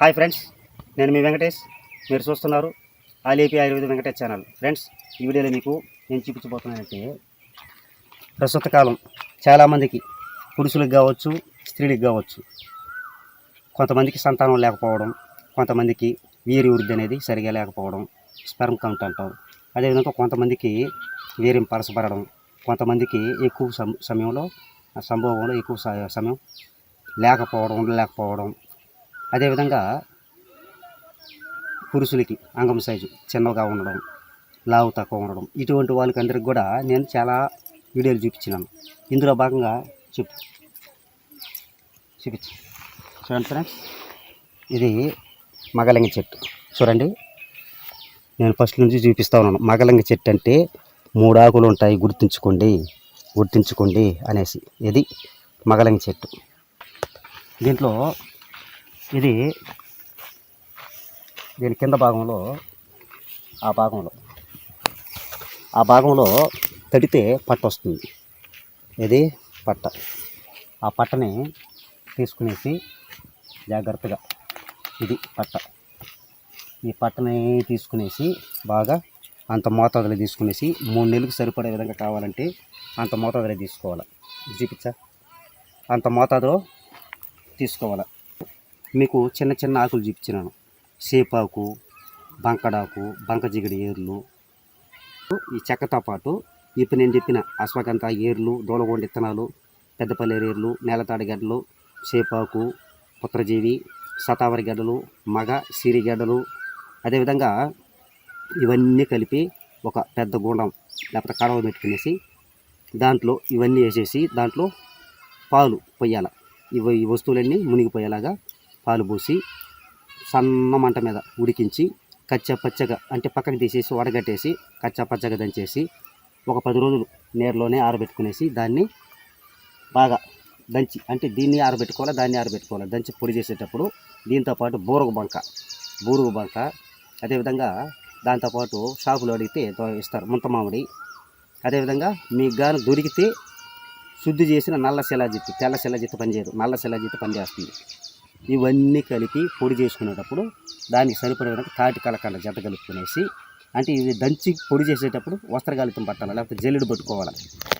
Hi friends నేను మీ వెంకటేష్. మీరు చూస్తున్నారు ఆలేపి ఆయుర్వేద వెంకటేష్ ఛానల్. ఫ్రెండ్స్ ఈ వీడియోలో మీకు నేను చూపించబోతున్నానంటే ప్రస్తుత కాలం చాలామందికి పురుషులకు కావచ్చు స్త్రీలకు కావచ్చు కొంతమందికి సంతానం లేకపోవడం కొంతమందికి వీరి వృద్ధి అనేది సరిగా లేకపోవడం స్పెర్మ్ కౌంట్ అంటాం. అదేవిధంగా కొంతమందికి వీర్యం పరసపడడం కొంతమందికి ఎక్కువ సమ- సమయంలో ఆ సంభోగంలో ఎక్కువ సమయం లేకపోవడం ఉండలేకపోవడం అదేవిధంగా పురుషులకి అంగం సైజు చిన్నగా ఉండడం లావు తక్కువ ఉండడం ఇటువంటి వాళ్ళకి అందరికి కూడా నేను చాలా వీడియోలు చూపించినాను. ఇందులో భాగంగా చూపి చూపించు. చూడండి ఫ్రెండ్స్ ఇది మగలింగ చెట్టు. చూడండి నేను ఫస్ట్ నుంచి చూపిస్తా ఉన్నాను. మగలింగ చెట్టు అంటే మూడు ఆకులు ఉంటాయి గుర్తుంచుకోండి గుర్తుంచుకోండి అనేసి. ఇది మగలింగ చెట్టు. దీంట్లో ఇది దీని కింద భాగంలో ఆ భాగంలో ఆ భాగంలో తడితే పట్ట వస్తుంది. ఇది పట్ట. ఆ పట్టని తీసుకునేసి జాగ్రత్తగా ఇది పట్ట. ఈ పట్టని తీసుకునేసి బాగా అంత మోతాదులో తీసుకునేసి మూడు నెలలకు సరిపడే విధంగా కావాలంటే అంత మోతాదులో తీసుకోవాలి? చూపించా. అంత మోతాదులో తీసుకోవాలి? మీకు చిన్న చిన్న ఆకులు చూపించినాను. సేపాకు బంకడాకు బంకజిగిడి ఏర్లు. ఈ చెక్కతో పాటు ఇప్పుడు నేను చెప్పిన అశ్వగంధ ఏర్లు దూలగొండ ఇత్తనాలు పెద్దపల్లి ఏర్లు నేలతాడి గడ్డలు సేపాకు పుత్రజీవి శతావరి గడ్డలు మగ సిరి గడ్డలు. అదేవిధంగా ఇవన్నీ కలిపి ఒక పెద్ద గుండం లేకపోతే కడవ పెట్టుకునేసి దాంట్లో ఇవన్నీ వేసేసి దాంట్లో పాలు పొయ్యాల. ఇవి ఈ వస్తువులన్నీ మునిగిపోయేలాగా పాలు పోసి సన్న మంట మీద ఉడికించి కచ్చా పచ్చగా అంటే పక్కన తీసేసి వడగట్టేసి కచ్చా పచ్చగా దంచేసి ఒక పది రోజులు నీరులోనే ఆరబెట్టుకునేసి దాన్ని బాగా దంచి అంటే దీన్ని ఆరబెట్టుకోవాలి దాన్ని ఆరబెట్టుకోవాలి? దంచి పొడి చేసేటప్పుడు దీంతోపాటు బూరుగు బంక బూరుగు బంక. అదేవిధంగా దాంతోపాటు షాపులో అడిగితే ఇస్తారు ముంత మామిడి. అదేవిధంగా మీకు గాను దొరికితే శుద్ధి చేసిన నల్ల శిలాజిత్తు తెల్ల శిలాజిత్తు పనిచేయదు. నల్ల శిలాజిత్తు పనిచేస్తుంది. ఇవన్నీ కలిపి పొడి చేసుకునేటప్పుడు దానికి సరిపడే విధంగా తాటి కలకండ జత కలుపుకునేసి అంటే ఇది దంచి పొడి చేసేటప్పుడు వస్త్రగాలితం పట్టాలి లేకపోతే జల్లెడు పట్టుకోవాలి.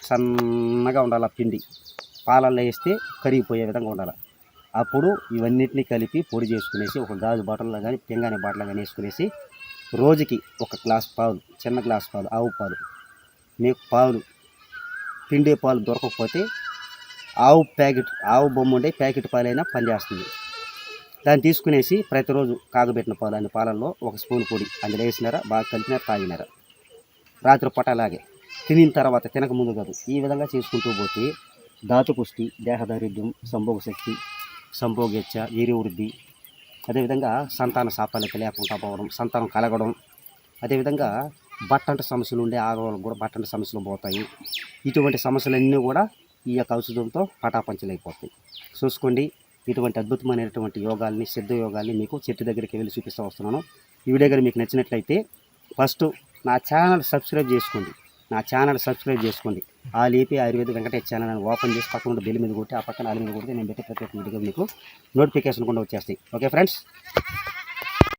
సన్నగా ఉండాలి పిండి. పాలల్లో వేస్తే కరిగిపోయే విధంగా ఉండాలి. అప్పుడు ఇవన్నిటిని కలిపి పొడి చేసుకునేసి ఒక గాజు బాటిల్లో కానీ పింగాణి బాటిల్లో కానీ వేసుకునేసి రోజుకి ఒక గ్లాస్ పాలు చిన్న గ్లాస్ పాలు ఆవు పాలు మీకు పాలు పిండే పాలు దొరకకపోతే ఆవు ప్యాకెట్ ఆవు బొమ్మ ఉండే ప్యాకెట్ పాలైనా పనిచేస్తుంది. దాన్ని తీసుకునేసి ప్రతిరోజు కాగబెట్టిన పాలు పాలల్లో ఒక స్పూన్ పొడి అందులో వేసినారా బాగా కలిపినారు తాగినారా. రాత్రి పూట అలాగే. తినిన తర్వాత తినక ముందు కాదు ఈ విధంగా చేసుకుంటూ పోతే ధాతుపుష్టి దేహదారిద్ర్యం సంభోగ శక్తి సంభోగేచ్ఛ వీర్యవృద్ధి అదేవిధంగా సంతాన సాఫల్యత లేకుండా పోవడం సంతానం కలగడం అదేవిధంగా బట్టంట సమస్యలు ఉండే ఆడవాళ్ళకు కూడా బట్టంట సమస్యలు పోతాయి. ఇటువంటి సమస్యలన్నీ కూడా ఈ యొక్క ఔషధంతో పటాపంచలైపోతాయి. చూసుకోండి. ఇటువంటి అద్భుతమైనటువంటి యోగాల్ని సిద్ధ యోగాల్ని మీకు చెట్టు దగ్గరికి వెళ్ళి చూపిస్తూ వస్తున్నాను. ఈ వీడియో కానీ మీకు నచ్చినట్లయితే ఫస్ట్ నా ఛానల్ సబ్స్క్రైబ్ చేసుకోండి. నా ఛానల్ సబ్స్క్రైబ్ చేసుకోండి. ఆ లేపి ఆయుర్వేద వెంకటేష్ ఛానల్ అని ఓపెన్ చేసి పక్కన ఉన్న బెల్ మీద కొట్టి ఆ పక్కన ఆల మీద కొడితే నేను పెట్టే ప్రతి ఒక్క వీడియో మీకు నోటిఫికేషన్ కూడా వచ్చేస్తాయి. Okay friends?